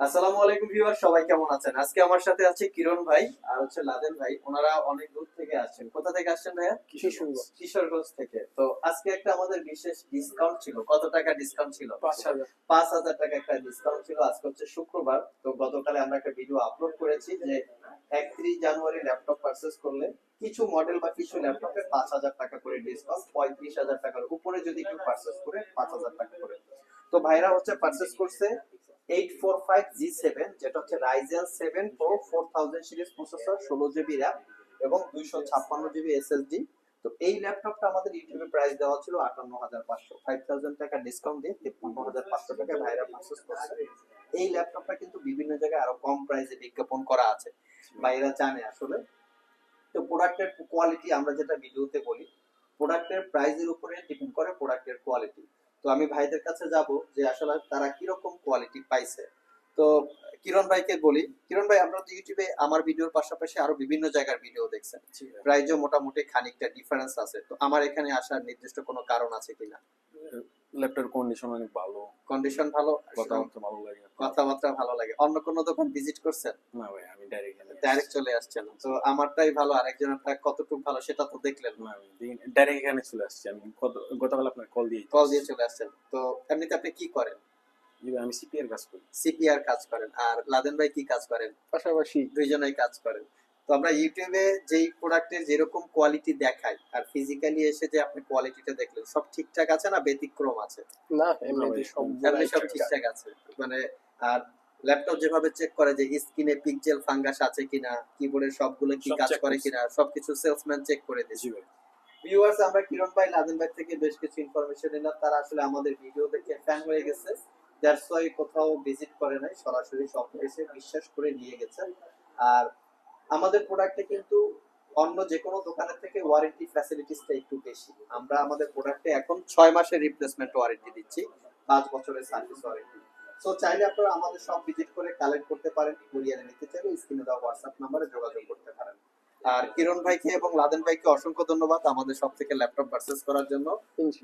আসসালামু আলাইকুম ভিউয়ার সবাই কেমন আছেন? আজকে আমার সাথে আছে কিরণ ভাই আর হচ্ছে লাদেন ভাই। ওনারা অনেক দূর থেকে আসছেন। কোথা থেকে আসছেন ভাইয়া? কিশোরগঞ্জ। কিশোরগঞ্জ থেকে। তো আজকে একটা আমাদের বিশেষ ডিসকাউন্ট ছিল। কত টাকা ডিসকাউন্ট ছিল? পাঁচ হাজার। টাকা একটা ডিসকাউন্ট ছিল। আজকে হচ্ছে শুক্রবার। তো গতকালে আমরা একটা ভিডিও আপলোড করেছি যে একত্রিশ জানুয়ারি ল্যাপটপ পারচেস করলে কিছু মডেল বা কিছু ল্যাপটপে পাঁচ হাজার টাকা করে ডিসকাউন্ট পঁয়ত্রিশ হাজার টাকার উপরে যদি কেউ পারচেস করে পাঁচ হাজার টাকা করে। তো ভাইরা হচ্ছে পারচেস করছে eight four five G seven যেটা হচ্ছে Ryzen seven pro four thousand series processor ষোলো জিবি র্যাম এবং দুইশো ছাপ্পান্ন জিবি এসএসডি তো এই ল্যাপটপটা আমাদের ইউটিউবে প্রাইস দেওয়া ছিল আটান্ন হাজার পাঁচশো। ফাইভ থাউজেন্ড টাকা ডিসকাউন্ট দিয়ে তিপ্পান্ন হাজার পাঁচশো টাকা ভাইরা পারচেস করছে। এই ল্যাপটপটা কিন্তু বিভিন্ন জায়গায় আরও কম প্রাইসে বিজ্ঞাপন করা আছে। ভাইরা জানে আসলে। তো প্রোডাক্টের কোয়ালিটি আমরা যেটা ভিডিওতে বলি প্রোডাক্টের প্রাইসের উপরে ডিপেন্ড করে প্রোডাক্টের কোয়ালিটি তো আমি ভাইদের কাছে যাব যে আসলে তারা কীরকম কোয়ালিটি পাইছে। তো কিরণ ভাইকে বলি কিরণ ভাই আমরা তো ইউটিউবে আমার ভিডিওর পাশাপাশি আরও বিভিন্ন জায়গার ভিডিও দেখছেন। প্রাইজও মোটামুটি খানিকটা ডিফারেন্স আছে। তো আমার এখানে আসার নির্দিষ্ট কোনো কারণ আছে কিনা? ল্যাপটপের কন্ডিশন অনেক ভালো। কন্ডিশন ভালো? কথাবার্তা ভালো লাগে। কথাবার্তা ভালো লাগে। অন্য কোনো দোকান ভিজিট করছেন? না ভাই আমি ডাইরেক্ট ডাইরেক্ট চলে আসছেন। তো আমারটাই ভালো আরেকজনেরটা কতটুকু ভালো সেটা তো দেখলেন না। আমি ডাইরেক্ট এখানে চলে আসছি আমি। গতকাল আপনার কল দিয়ে কল দিয়ে চলে আসছেন। তো এমনিতে আপনি কি করেন? আমি সিপিআর কাজ করি। সিপিআর কাজ করেন। আর লাদেন ভাই কি কাজ করেন? পাশাপাশি দুইজনেই কাজ করেন। তো আমরা ইউটিউবে যেই প্রোডাক্টের যেরকম কোয়ালিটি দেখাই আর ফিজিক্যালি এসে যে আপনি কোয়ালিটিটা দেখলেন সব ঠিকঠাক আছে না ব্যতিক্রম আছে? না এমনিতে সব এমনি সব ঠিকঠাক। আছে। মানে আর ল্যাপটপ যেভাবে চেক করে যে স্ক্রিনে পিকজেল ফাঙ্গাস আছে কিনা কিবোর্ডের সবগুলো কি কাজ করে কিনা সবকিছু সেলসম্যান চেক করে ভাই। ভিউয়ার্স আমরা কিরণ ভাই লাদেন ভাই থেকে বেশ কিছু ইনফরমেশন নিলাম। তারা আসলে আমাদের ভিডিও দেখে ফ্যান হয়ে গেছে। দ্যাটস ওয়াই কোথাও ভিজিট করে নাই সরাসরি সব এসে বিশ্বাস করে নিয়ে গেছে। আর আমাদের প্রোডাক্টে কিন্তু অন্য যে কোনো দোকানের থেকে ওয়ারেন্টি ফ্যাসিলিটিসটা একটু বেশি। আমরা আমাদের প্রোডাক্টে এখন ছয় মাসের রিপ্লেসমেন্ট ওয়ারেন্টি দিচ্ছি পাঁচ বছরের সার্ভিস ওয়ারেন্টি সো চাইলে আপনারা আমাদের সব ভিজিট করে কালেক্ট করতে পারেন কুরিয়ারে নিতে চাইলে স্ক্রিনে দেওয়া হোয়াটসঅ্যাপ নাম্বারে যোগাযোগ করতে পারেন। আর কিরণ ভাইকে এবং লাদেন ভাইকে অসংখ্য ধন্যবাদ আমাদের সব থেকে ল্যাপটপ পারচেস করার জন্য।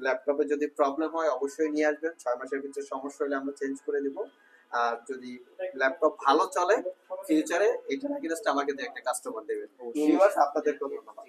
ল্যাপটপে যদি প্রবলেম হয় অবশ্যই নিয়ে আসবেন। ছয় মাসের ভিতরে সমস্যা হলে আমরা চেঞ্জ করে দিব। আর যদি ল্যাপটপ ভালো চলে ফিউচারে এটা এগেনস্ট আমাকে দিয়ে একটা কাস্টমার দেবেন। আপনাদের ধন্যবাদ।